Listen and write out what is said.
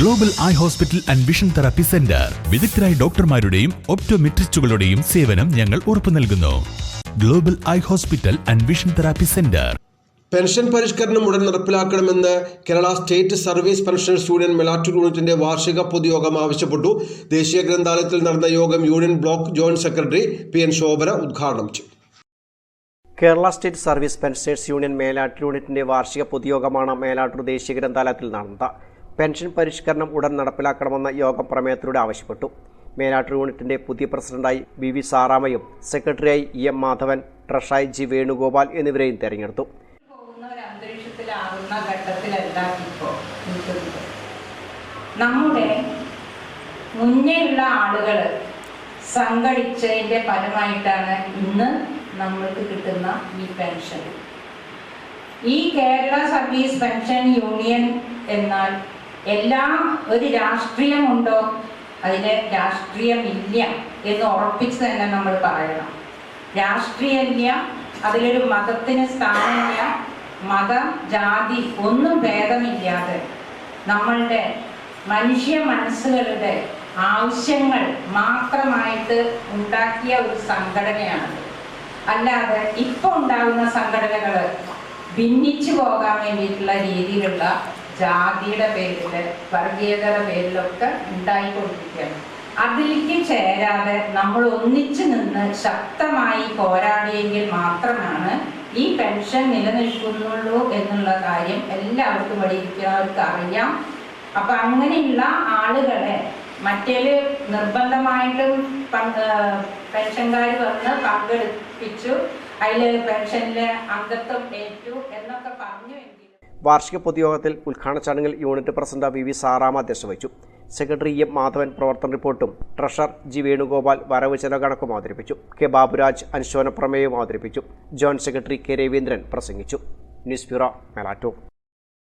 Global Eye Hospital and Vision Therapy Centre വിദഗ്ധരായ ഡോക്ടർമാരുടെയും ഒപ്റ്റോമെട്രിസ്റ്റുകളുടെയും സേവനം ഞങ്ങൾ ഉറപ്പു നൽകുന്നു. Global Eye Hospital and Vision Therapy Centre pension പരിഷ്കരണം ഉടൻ നടപ്പിലാക്കണമെന്ന് Kerala State Service Pensioners Union Melattur യൂണിറ്റിന്റെ വാർഷിക പൊതുയോഗം ആവശ്യപ്പെട്ടു. ദേശീയ ഗ്രന്ഥാലയത്തിൽ നടന്ന യോഗം union block joint secretary P N Shobhana ഉദ്ഘാടനം ചെയ്തു. Kerala State Service Pensioners Union Melattur യൂണിറ്റിന്റെ വാർഷിക പൊതുയോഗമാണ് മേലാറ്റൂർ ദേശീയ ഗ്രന്ഥാലയത്തിൽ നടന്നത്. പെൻഷൻ പരിഷ്കരണം ഉടൻ നടപ്പിലാക്കണമെന്ന യോഗം പ്രമേയത്തിലൂടെ ആവശ്യപ്പെട്ടു. മേലാറ്റൂർ യൂണിറ്റിന്റെ പുതിയ പ്രസിഡന്റായി ബി വി സാറാമയും സെക്രട്ടറിയായി ഇ എം മാധവൻ ട്രഷറായി ജി വേണുഗോപാൽ എന്നിവരെയും തെരഞ്ഞെടുത്തു. നമ്മുടെ മുന്നേയുള്ള ആളുകൾ സംഘടിച്ചതിന്റെ ഫലമായിട്ടാണ് ഇന്ന് നമ്മൾക്ക് കിട്ടുന്ന ഈ പെൻഷൻ. ഈ കേരള സർവീസ് പെൻഷൻ യൂണിയൻ എന്നാൽ എല്ലാം ഒരു രാഷ്ട്രീയമുണ്ടോ? അതിന് രാഷ്ട്രീയമില്ല എന്ന് ഉറപ്പിച്ച് തന്നെ നമ്മൾ പറയണം. രാഷ്ട്രീയമില്ല അതിലൊരു മതത്തിന് സ്ഥാനമില്ല മതം ജാതി ഒന്നും ഭേദമില്ലാതെ നമ്മളുടെ മനുഷ്യ മനസ്സുകളുടെ ആവശ്യങ്ങൾ മാത്രമായിട്ട് ഉണ്ടാക്കിയ ഒരു സംഘടനയാണ്. അല്ലാതെ ഇപ്പോൾ ഉണ്ടാകുന്ന സംഘടനകൾ ഭിന്നിച്ചു പോകാൻ വേണ്ടിയിട്ടുള്ള രീതിയിലുള്ള ജാതിയുടെ പേരിൽ വർഗീയതയുടെ പേരിലൊക്കെ ഉണ്ടായിക്കൊണ്ടിരിക്കുകയാണ്. അതിലേക്ക് ചേരാതെ നമ്മൾ ഒന്നിച്ചു നിന്ന് ശക്തമായി പോരാടിയെങ്കിൽ മാത്രമാണ് ഈ പെൻഷൻ നിലനിൽക്കുന്നുള്ളൂ എന്നുള്ള കാര്യം എല്ലാവർക്കും വഴിയിരിക്കുന്നവർക്ക് അറിയാം. അപ്പൊ അങ്ങനെയുള്ള ആളുകളെ മറ്റേൽ നിർബന്ധമായിട്ടും പെൻഷൻകാർ വന്ന് പങ്കെടുപ്പിച്ചു. അതിൽ പെൻഷനിലെ അംഗത്വം ഏറ്റു എന്നൊക്കെ പറഞ്ഞു വാർഷിക പൊതുയോഗത്തിൽ ഉദ്ഘാടന ചടങ്ങിൽ unit president V V Sarama അധ്യക്ഷത വഹിച്ചു സെക്രട്ടറി എം മാധവൻ പ്രവർത്തന റിപ്പോർട്ടും ട്രഷറർ ജി വേണുഗോപാൽ വരവ് ചെലവ് അവതരിപ്പിച്ചു. കെ ബാബുരാജ് അനുശോചന പ്രമേയവും അവതരിപ്പിച്ചു. ജോയിന്റ് സെക്രട്ടറി കെ രവീന്ദ്രൻ പ്രസംഗിച്ചു. News bureau Melattur.